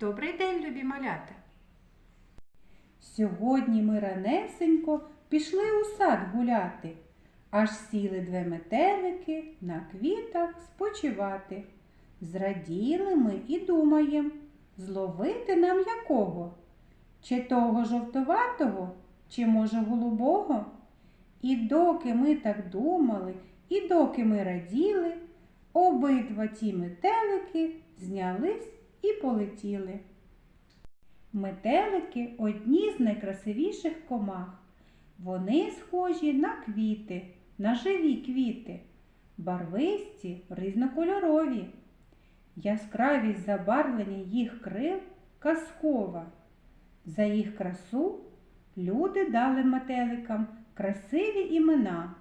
Добрий день, любі малята! Сьогодні ми ранесенько пішли у сад гуляти, аж сіли дві метелики на квітах спочивати. Зраділи ми і думаєм, зловити нам якого? Чи того жовтуватого, чи може голубого? І доки ми так думали, і доки ми раділи, обидва ті метелики знялись і полетіли. Метелики одні з найкрасивіших комах. Вони схожі на квіти, на живі квіти, барвисті, різнокольорові. Яскравість забарвлення їх крил казкова. За їх красу люди дали метеликам красиві імена.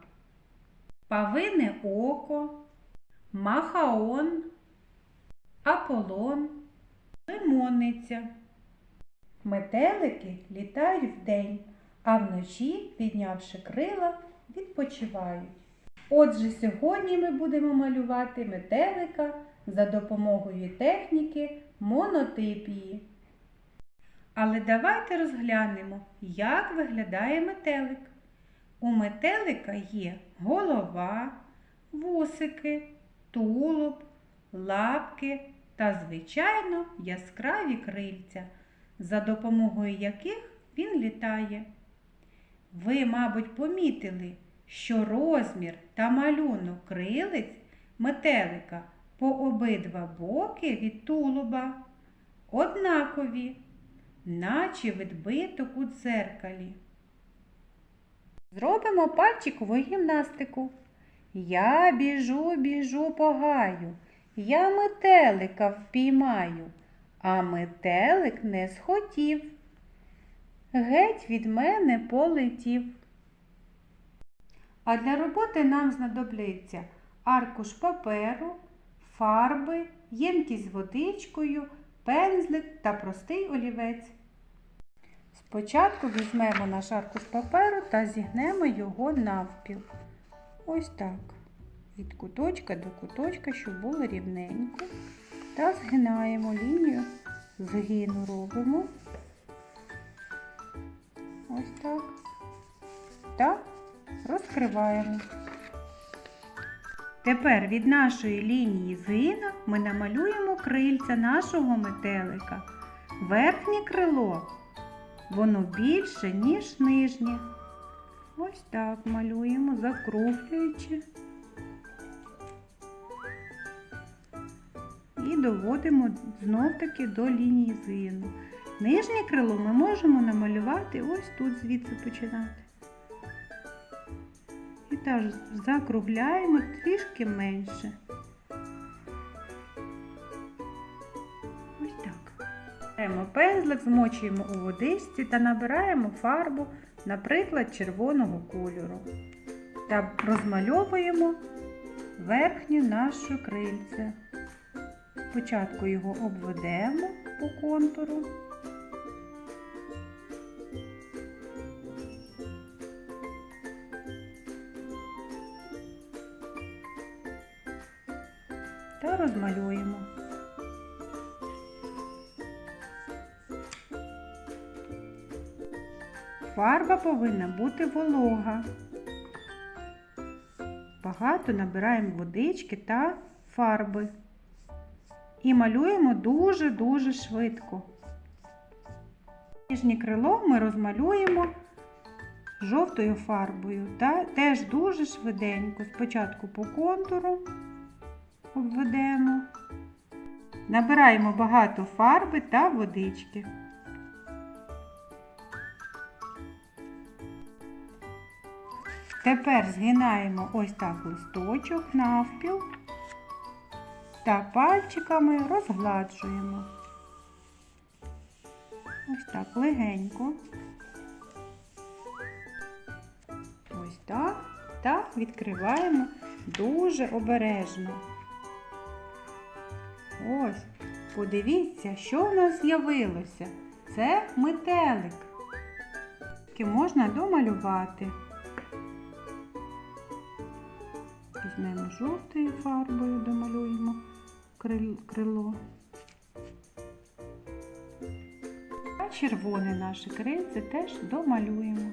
Павине око, Махаон, Аполлон, Лимонниця. Метелики літають вдень, а вночі, піднявши крила, відпочивають. Отже, сьогодні ми будемо малювати метелика за допомогою техніки монотипії. Але давайте розглянемо, як виглядає метелик. У метелика є голова, вусики, тулуб, лапки та, звичайно, яскраві крильця за допомогою яких він літає. Ви, мабуть, помітили, що розмір та малюнок крилиць метелика по обидва боки від тулуба однакові, наче відбиток у дзеркалі. Зробимо пальчикову гімнастику. Я біжу, біжу по гаю, я метелика впіймаю. А метелик не схотів. Геть від мене полетів. А для роботи нам знадобляться аркуш паперу, фарби, ємкість з водичкою, пензлик та простий олівець. Спочатку візьмемо наш аркуш паперу та зігнемо його навпіл. Ось так. Від куточка до куточка, щоб було рівненько. Та згинаємо лінію, згину робимо. Ось так. Та розкриваємо. Тепер від нашої лінії згину ми намалюємо крильця нашого метелика. Верхнє крило, воно більше, ніж нижнє. Ось так малюємо, закруглюючи. Доводимо знов-таки до лінії згину. Нижнє крило ми можемо намалювати ось тут звідси починати. І теж закругляємо трішки менше. Ось так. Беремо пензлик, змочуємо у водичці та набираємо фарбу, наприклад, червоного кольору. Та розмальовуємо верхнє наше крильце. Спочатку його обведемо по контуру. Та розмалюємо. Фарба повинна бути волога. Багато набираємо водички та фарби і малюємо дуже-дуже швидко. Нижнє крило ми розмалюємо жовтою фарбою та теж дуже швиденько. Спочатку по контуру обведемо, набираємо багато фарби та водички. Тепер згинаємо ось так листочок навпіл та пальчиками розгладжуємо. Ось так легенько. Ось так. Та відкриваємо дуже обережно. Ось, подивіться, що в нас з'явилося. Це метелик. Який можна домалювати. Візьмемо жовтою фарбою, домалюємо крило. А червоне наше крильце теж домалюємо.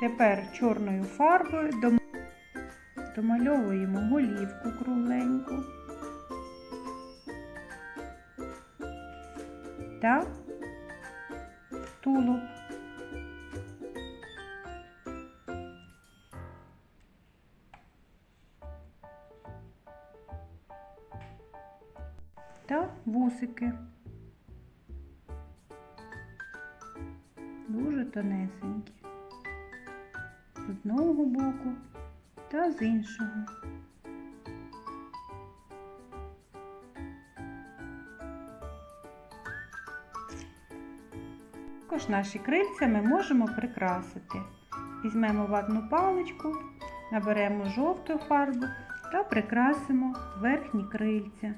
Тепер чорною фарбою домальовуємо голівку кругленьку та тулуб. Та вусики. Дуже тонесенькі. З одного боку та з іншого. Також наші крильця ми можемо прикрасити. Візьмемо ватну паличку, наберемо жовту фарбу та прикрасимо верхні крильця.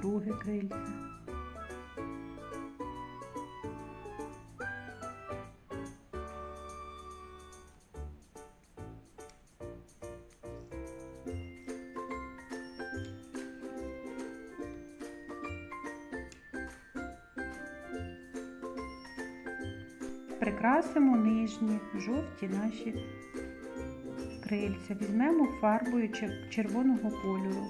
Друге крильце. Прикрасимо нижні жовті наші крильця. Візьмемо фарбою червоного кольору.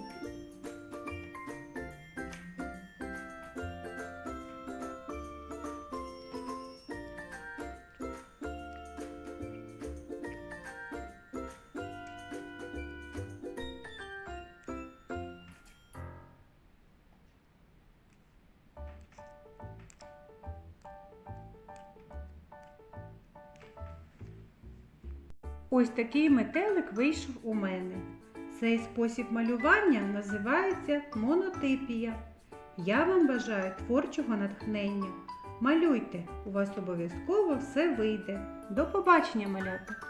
Ось такий метелик вийшов у мене. Цей спосіб малювання називається монотипія. Я вам бажаю творчого натхнення. Малюйте, у вас обов'язково все вийде. До побачення, малята!